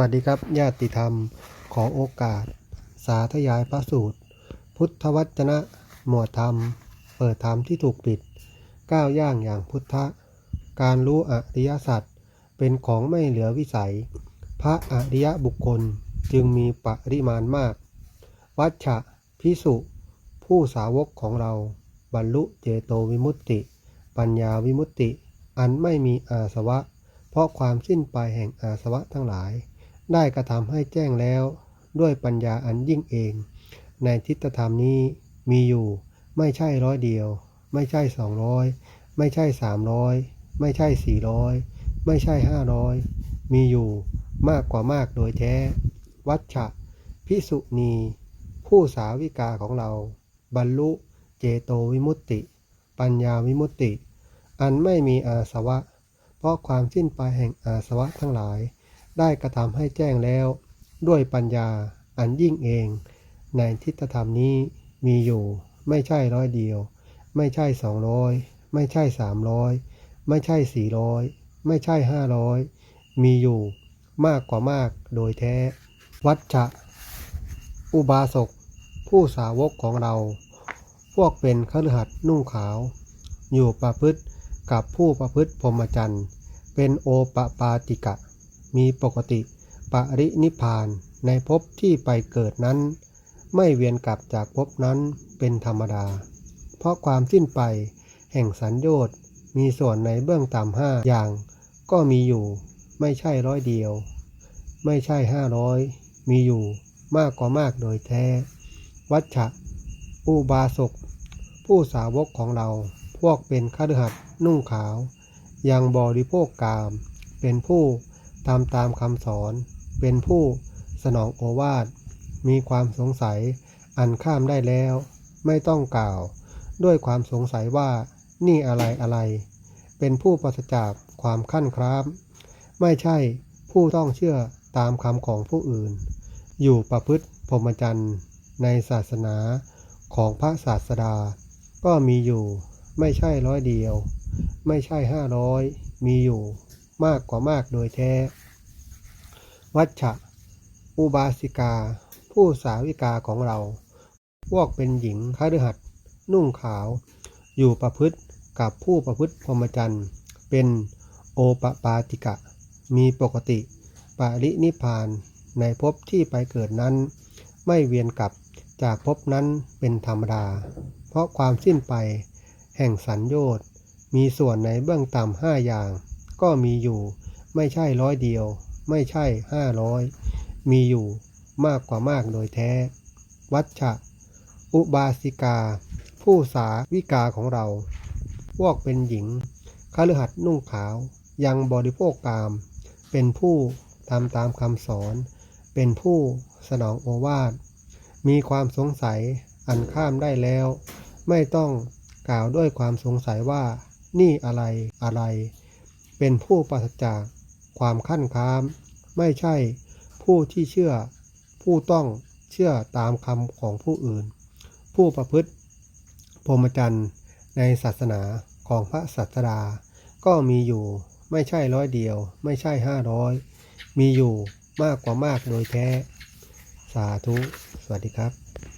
วัสดีครับญาติธรรมขอโอกาส สาธยายพระสูตร พุทธวจนะ หมวดธรรม เปิดธรรมที่ถูกปิดก้าวย่างอย่างพุทธะการรู้อริยสัจเป็นของไม่เหลือวิสัย พระอริยบุคคลจึงมีปริมาณมาก วัชชะพิสุ ผู้สาวกของเรา บรรลุเจโตวิมุตติ ปัญญาวิมุตติ อันไม่มีอาสวะ เพราะความสิ้นไปแห่งอาสวะทั้งหลาย ได้กระทำให้แจ้งแล้ว ด้วยปัญญาอันยิ่งเอง ในทิฏฐธรรมนี้มีอยู่ไม่ใช่ร้อยเดียว ไม่ใช่สองร้อยไม่ใช่สามร้อยไม่ใช่สี่ร้อยไม่ใช่ห้าร้อยมีอยู่มากกว่ามากโดยแท้ วัชชะพิสุณี ผู้สาวิกาของเรา บรรลุเจโตวิมุตติ ปัญญาวิมุตติ อันไม่มีอาสวะ เพราะความสิ้นไปแห่งอาสวะทั้งหลาย ได้กระทำให้แจ้งแล้ว ด้วยปัญญาอันยิ่งเอง ในทิฏฐธรรมนี้มีอยู่ ไม่ใช่ร้อยเดียว ไม่ใช่สองร้อยไม่ใช่สามร้อยไม่ใช่สี่ร้อยไม่ใช่ห้าร้อยมีอยู่มากกว่ามากโดยแท้ วัชชะ อุบาสก ผู้สาวกของเรา พวกเป็นคฤหัสนุ่งขาว อยู่ประพฤติกับผู้ประพฤติพรหมจรรย์ เป็นโอปปาติกะ มีปกติปรินิพานในภพที่ไปเกิดนั้น ไม่เวียนกลับจากภพนั้นเป็นธรรมดา เพราะความสิ้นไปแห่งสัญญชน์มีส่วนในเบื้องต่ำห้าอย่าง ก็มีอยู่ไม่ใช่ร้อยเดียว ไม่ใช่ห้าร้อยมีอยู่มากกว่ามากโดยแท้ วัชชะอุบาสกผู้สาวกของเราพวกเป็นคฤหัสถ์นุ่งขาว ยังบริโภคกาม เป็นผู้ ตามตามคำสอน เป็นผู้สนองโอวาท มีความสงสัย อันข้ามได้แล้ว ไม่ต้องกล่าว ด้วยความสงสัยว่า นี่อะไรอะไร เป็นผู้ปราศจากความขั้นคร้ามไม่ใช่ผู้ต้องเชื่อตามคำของผู้อื่น อยู่ประพฤติพรหมจรรย์ในศาสนาของพระศาสดา ก็มีอยู่ ไม่ใช่ร้อยเดียว ไม่ใช่ห้าร้อยมีอยู่ มากกว่ามากโดยแท้ วัชชะ อุบาสิกา ผู้สาวิกาของเรา พวกเป็นหญิงคฤหัสถ์นุ่งขาว อยู่ประพฤติกับผู้ประพฤติพรหมจรรย์ เป็นโอปปาติกะ มีปกติปรินิพานในภพที่ไปเกิดนั้น ไม่เวียนกลับจากภพนั้นเป็นธรรมดา เพราะความสิ้นไป แห่งสัญญชน์มีส่วนในเบื้องต่ำห้าอย่าง ก็มีอยู่ ไม่ใช่ร้อยเดียว ไม่ใช่ห้าร้อยมีอยู่มากกว่ามากโดยแท้ วัชชะ อุบาสิกา ผู้สาวิกาของเรา พวกเป็นหญิงคฤหัสถ์นุ่งขาว ยังบริโภคกาม เป็นผู้ทำตามคำสอน เป็นผู้สนองโอวาท มีความสงสัยอันข้ามได้แล้ว ไม่ต้องกล่าวด้วยความสงสัยว่า นี่อะไรอะไร เป็นผู้ปราศจากความขั้นค้าม ไม่ใช่ผู้ที่เชื่อ ผู้ต้องเชื่อตามคำของผู้อื่น ผู้ประพฤติพรหมจรรย์ในศาสนาของพระศาสดา ก็มีอยู่ไม่ใช่ร้อยเดียว ไม่ใช่ห้าร้อยมีอยู่มากกว่ามากโดยแท้ สาธุ สวัสดีครับ